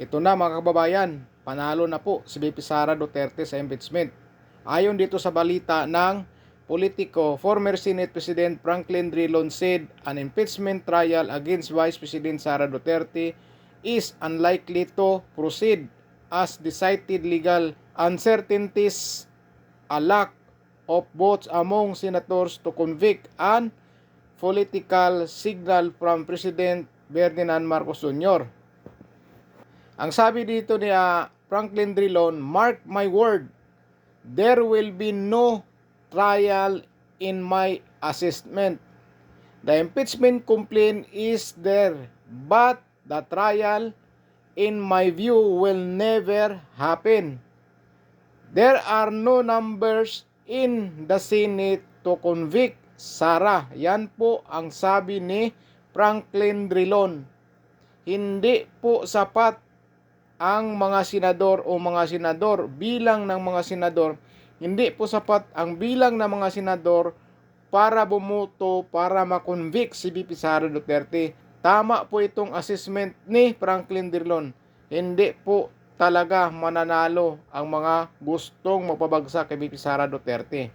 Ito na mga kababayan, panalo na po si VP Sara Duterte sa impeachment. Ayon dito sa balita ng politiko, former Senate President Franklin Drilon said an impeachment trial against Vice President Sara Duterte is unlikely to proceed as the cited legal uncertainties, a lack of votes among senators to convict and political signal from President Ferdinand Marcos Jr. Ang sabi dito ni ah, Franklin Drilon, mark my word, there will be no trial in my assessment. The impeachment complaint is there, but the trial, in my view, will never happen. There are no numbers in the Senate to convict Sara. Yan po ang sabi ni Franklin Drilon. Hindi po sapat ang mga senador o mga senador bilang ng mga senador hindi po sapat ang bilang ng mga senador para bumuto para makonvict si VP Sara Duterte. Tama po itong assessment ni Franklin Drilon. Hindi po talaga mananalo ang mga gustong magpabagsak kay VP Sara Duterte.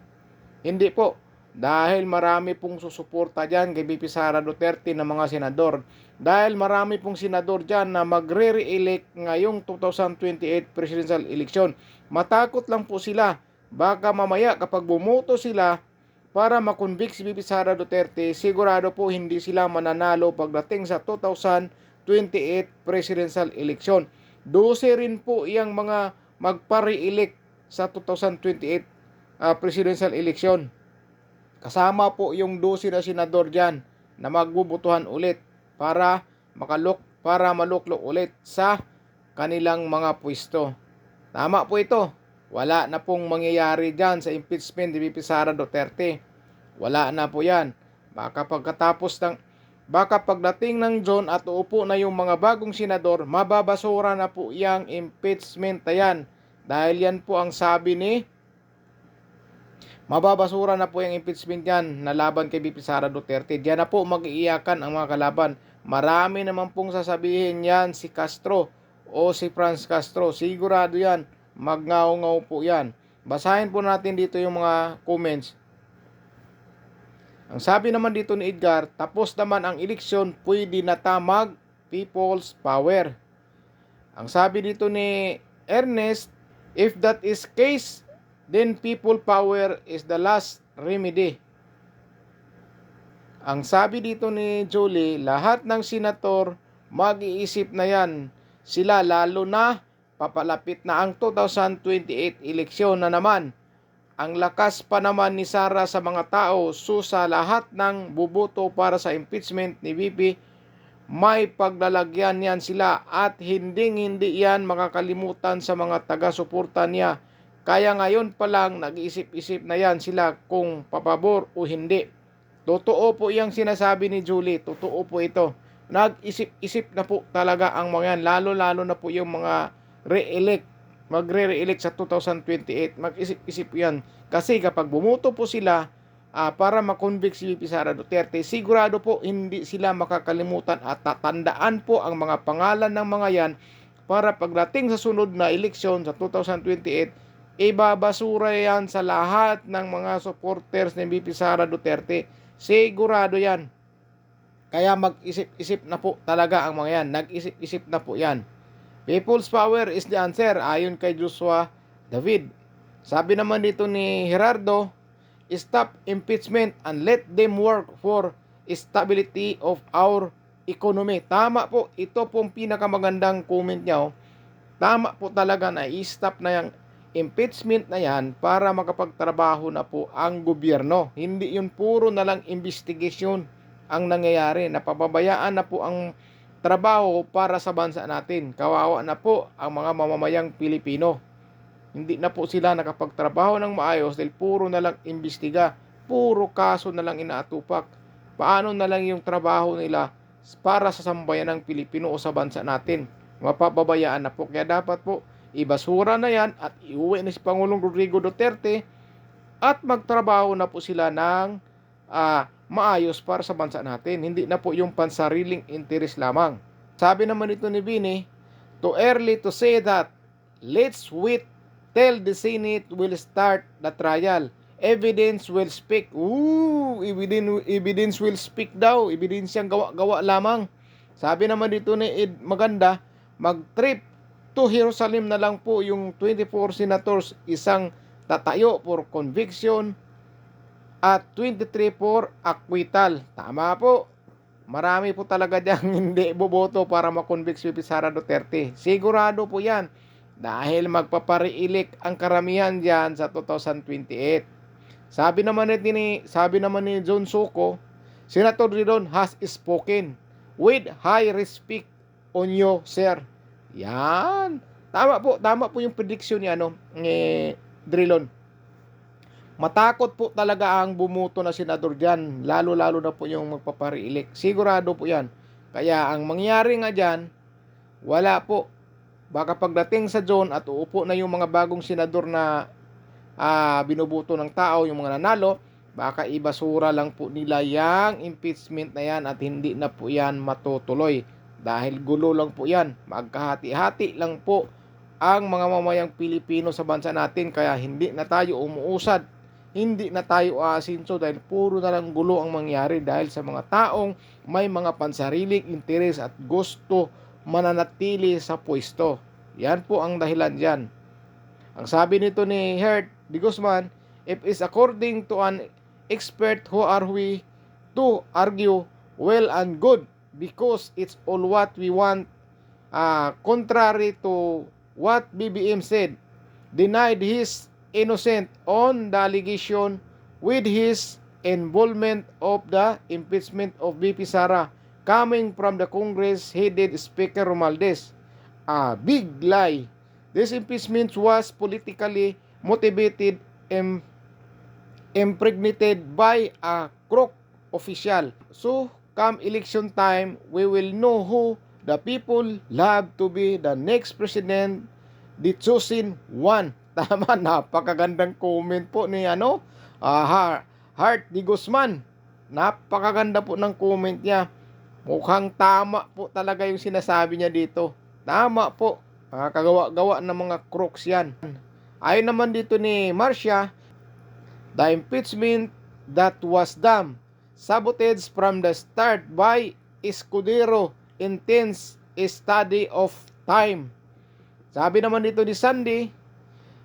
Hindi po. Dahil marami pong susuporta dyan kay VP Sara Duterte ng mga senador. Dahil marami pong senador dyan na magre-re-elect ngayong 2028 presidential election. Matakot lang po sila. Baka mamaya kapag bumoto sila para makonvict si VP Sara Duterte, sigurado po hindi sila mananalo pagdating sa 2028 presidential election. 12 rin po iyang mga magpa-re-elect sa 2028 uh, presidential election. Kasama po yung 12 na senador dyan na magbubutuhan ulit para makalok para maluklok ulit sa kanilang mga pwesto. Tama po ito. Wala na pong mangyayari dyan sa impeachment ni VP Sara Duterte. Wala na po yan. Baka pagkatapos ng baka pagdating ng John at uupo na yung mga bagong senador, mababasura na po yung impeachment na yan. Dahil yan po ang sabi ni Mababasura na po yung impeachment yan na laban kay BP Sara Duterte. Diyan na po mag-iiyakan ang mga kalaban. Marami naman pong sasabihin yan si Castro o si Franz Castro. Sigurado yan. Magngaw-ngaw po yan. Basahin po natin dito yung mga comments. Ang sabi naman dito ni Edgar, tapos naman ang eleksyon, pwede na tamag people's power. Ang sabi dito ni Ernest, if that is case, then people power is the last remedy. Ang sabi dito ni Julie, lahat ng senator mag-iisip na yan. Sila lalo na papalapit na ang 2028 eleksyon na naman. Ang lakas pa naman ni Sara sa mga tao, susa lahat ng buboto para sa impeachment ni VP, may paglalagyan yan sila at hindi hindi yan makakalimutan sa mga taga-suporta niya. Kaya ngayon pa lang nag-isip-isip na yan sila kung papabor o hindi. Totoo po yung sinasabi ni Julie, totoo po ito. Nag-isip-isip na po talaga ang mga yan, lalo-lalo na po yung mga re-elect magre-re-elect sa 2028, mag-isip-isip yan. Kasi kapag bumuto po sila uh, para makonvict si VP Sara Duterte, sigurado po hindi sila makakalimutan at tatandaan po ang mga pangalan ng mga yan para pagdating sa sunod na eleksyon sa 2028, ibabasura yan sa lahat ng mga supporters ni VP Sara Duterte. Sigurado yan. Kaya mag-isip-isip na po talaga ang mga yan. Nag-isip-isip na po yan. People's power is the answer ayon kay Joshua David. Sabi naman dito ni Gerardo, stop impeachment and let them work for stability of our economy. Tama po, ito pong pinakamagandang comment niya. Oh. Tama po talaga na i-stop na yung impeachment na yan para makapagtrabaho na po ang gobyerno. Hindi yun puro na lang investigation ang nangyayari. Napababayaan na po ang trabaho para sa bansa natin. Kawawa na po ang mga mamamayang Pilipino. Hindi na po sila nakapagtrabaho ng maayos dahil puro na lang imbestiga, puro kaso na lang inaatupak. Paano na lang yung trabaho nila para sa sambayan ng Pilipino o sa bansa natin. Mapababayaan na po. Kaya dapat po ibasura na yan at iuwi na si Pangulong Rodrigo Duterte at magtrabaho na po sila ng uh, maayos para sa bansa natin. Hindi na po yung pansariling interes lamang. Sabi naman ito ni Bini, too early to say that. Let's wait till the Senate will start the trial. Evidence will speak. Ooh, evidence, evidence will speak daw. Ebidensyang gawa-gawa lamang. Sabi naman dito ni Ed Maganda, mag-trip to Jerusalem na lang po yung 24 senators, isang tatayo for conviction at 23 for acquittal. Tama po. Marami po talaga diyang hindi boboto para makonvict si Sara Duterte. Sigurado po yan dahil magpapariilik ang karamihan diyan sa 2028. Sabi naman ni sabi naman ni John Suko, Senator Drilon has spoken with high respect on you, sir. Yan. Tama po, tama po yung prediction ni ano, ni Drilon. Matakot po talaga ang bumuto na senador diyan, lalo-lalo na po yung magpapariilik. Sigurado po 'yan. Kaya ang mangyari nga diyan, wala po. Baka pagdating sa zone at uupo na yung mga bagong senador na uh, binubuto ng tao, yung mga nanalo, baka ibasura lang po nila yung impeachment na yan at hindi na po yan matutuloy. Dahil gulo lang po yan. Magkahati-hati lang po ang mga mamayang Pilipino sa bansa natin kaya hindi na tayo umuusad hindi na tayo aasinso dahil puro na lang gulo ang mangyari dahil sa mga taong may mga pansariling interes at gusto mananatili sa pwesto. Yan po ang dahilan dyan. Ang sabi nito ni Hert de Guzman, if is according to an expert who are we to argue well and good because it's all what we want uh, contrary to what BBM said denied his innocent on the allegation with his involvement of the impeachment of BP Sara coming from the Congress headed Speaker Romualdez. A big lie. This impeachment was politically motivated and impregnated by a crook official. So, come election time, we will know who the people love to be the next president, the chosen one. Tama, napakagandang comment po ni ano, uh, Heart di Guzman. Napakaganda po ng comment niya. Mukhang tama po talaga yung sinasabi niya dito. Tama po. Uh, kagawa-gawa ng mga crooks yan. Ayon naman dito ni Marcia, the impeachment that was done sabotage from the start by Escudero intense study of time. Sabi naman dito ni Sandy,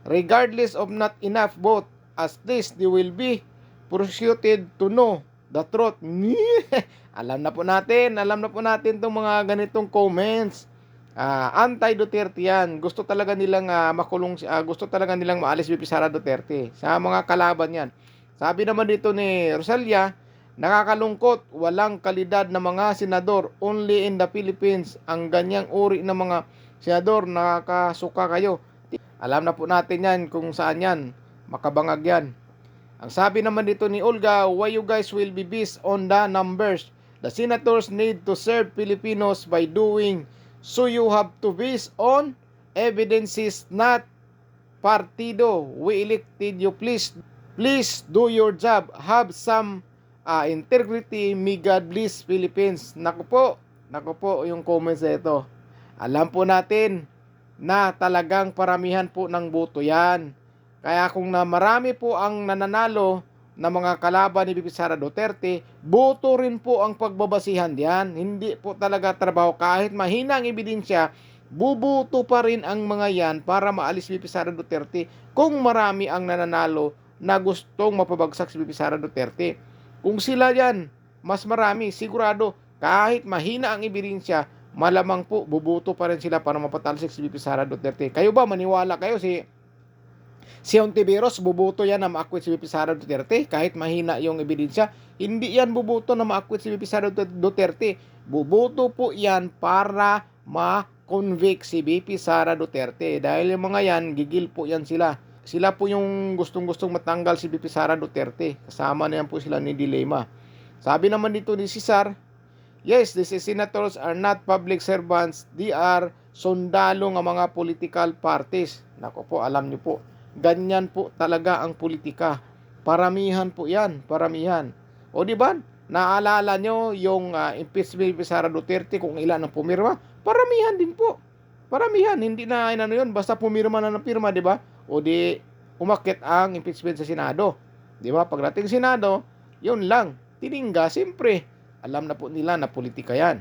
regardless of not enough vote, at least they will be prosecuted to know the truth. alam na po natin, alam na po natin itong mga ganitong comments. Uh, anti-Duterte yan. Gusto talaga nilang uh, makulong, uh, gusto talaga nilang maalis si Sara Duterte sa mga kalaban yan. Sabi naman dito ni Rosalia, nakakalungkot, walang kalidad na mga senador. Only in the Philippines, ang ganyang uri ng mga senador nakakasuka kayo. Alam na po natin yan kung saan yan. Makabangag yan. Ang sabi naman dito ni Olga, why you guys will be based on the numbers. The senators need to serve Filipinos by doing so you have to base on evidences not partido. We elected you. Please, please do your job. Have some uh, integrity. May God bless Philippines. Naku po, naku po yung comments na ito. Alam po natin, na talagang paramihan po ng boto yan. Kaya kung na marami po ang nananalo na mga kalaban ni Bibi Sara Duterte, boto rin po ang pagbabasihan diyan. Hindi po talaga trabaho kahit mahina ang ebidensya, bubuto pa rin ang mga yan para maalis Bibi Sara Duterte kung marami ang nananalo na gustong mapabagsak si Bibi Sara Duterte. Kung sila yan, mas marami, sigurado, kahit mahina ang ebidensya, malamang po bubuto pa rin sila para mapatalsik si VP Sara Duterte. Kayo ba maniwala kayo si si Ontiveros bubuto yan na maakwit si VP Sara Duterte kahit mahina yung ebidensya. Hindi yan bubuto na maakwit si VP Sara Duterte. Bubuto po yan para ma-convict si VP Sara Duterte. Dahil yung mga yan, gigil po yan sila. Sila po yung gustong-gustong matanggal si VP Sara Duterte. Kasama na yan po sila ni Dilema. Sabi naman dito ni Cesar, Yes, these senators are not public servants. They are sundalo ng mga political parties. Nako po, alam niyo po. Ganyan po talaga ang politika. Paramihan po yan, paramihan. O di ba? Naalala nyo yung uh, impeachment ni Sara Duterte kung ilan ang pumirma? Paramihan din po. Paramihan, hindi na ano yun, basta pumirma na ng pirma, di ba? O di umakit ang impeachment sa Senado. Di ba? Pagdating Senado, yun lang. Tiningga, siyempre. Alam na po nila na politika yan.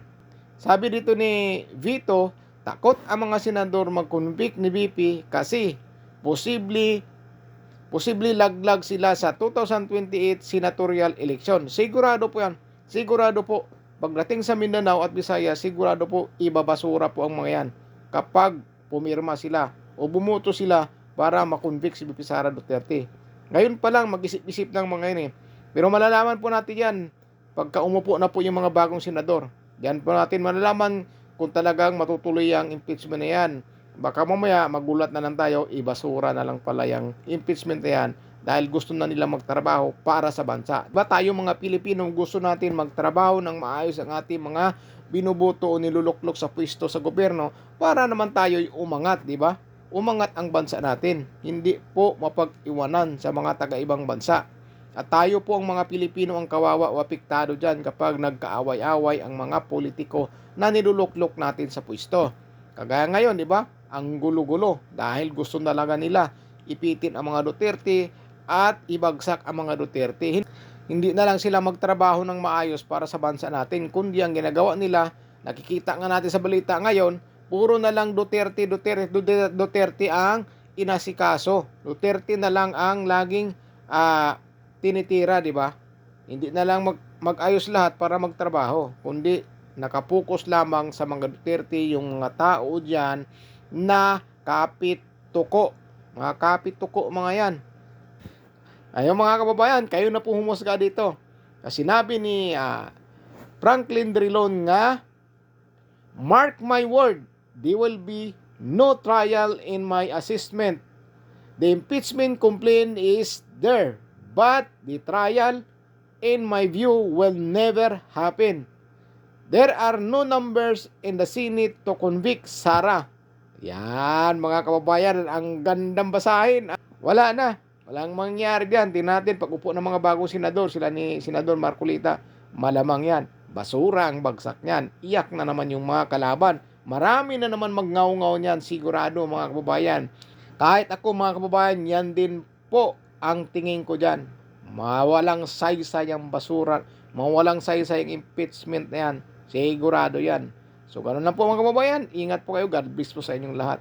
Sabi dito ni Vito, takot ang mga senador mag-convict ni BP kasi posible posible laglag sila sa 2028 senatorial election. Sigurado po yan. Sigurado po. Pagdating sa Mindanao at Visayas, sigurado po ibabasura po ang mga yan kapag pumirma sila o bumuto sila para makonvict si BP Sara Duterte. Ngayon pa lang mag-isip-isip ng mga yan eh. Pero malalaman po natin yan pagka umupo na po yung mga bagong senador. Yan po natin malalaman kung talagang matutuloy ang impeachment na yan. Baka mamaya magulat na lang tayo, ibasura na lang pala yung impeachment na yan dahil gusto na nila magtrabaho para sa bansa. Ba tayo mga Pilipino gusto natin magtrabaho ng maayos ang ating mga binubuto o niluluklok sa pwesto sa gobyerno para naman tayo umangat, di ba? Umangat ang bansa natin, hindi po mapag-iwanan sa mga taga-ibang bansa. At tayo po ang mga Pilipino ang kawawa o apektado dyan kapag nagkaaway-away ang mga politiko na niluluklok natin sa pwesto. Kagaya ngayon, di ba? Ang gulo-gulo dahil gusto talaga nila ipitin ang mga Duterte at ibagsak ang mga Duterte. Hindi na lang sila magtrabaho ng maayos para sa bansa natin, kundi ang ginagawa nila, nakikita nga natin sa balita ngayon, puro na lang Duterte, Duterte, Duterte, ang inasikaso. Duterte na lang ang laging ah, tinitira, di ba? Hindi na lang mag, mag-ayos lahat para magtrabaho, kundi nakapokus lamang sa mga Duterte, yung mga tao diyan na kapit tuko. Mga kapit tuko mga yan. Ayun mga kababayan, kayo na po humusga dito. Kasi sinabi ni ah, Franklin Drilon nga, Mark my word, there will be no trial in my assessment. The impeachment complaint is there, but the trial, in my view, will never happen. There are no numbers in the Senate to convict Sara. Yan, mga kababayan, ang gandang basahin. Wala na. Walang mangyari diyan. Tingnan natin, pag upo ng mga bagong senador, sila ni Senador Marcolita, malamang yan. Basura ang bagsak niyan. Iyak na naman yung mga kalaban. Marami na naman magngaw-ngaw niyan, sigurado mga kababayan. Kahit ako mga kababayan, yan din po ang tingin ko diyan. Mawalang saysay ang basura, mawalang saysay ang impeachment na yan. Sigurado yan. So, ganun lang po mga kababayan. Ingat po kayo. God bless po sa inyong lahat.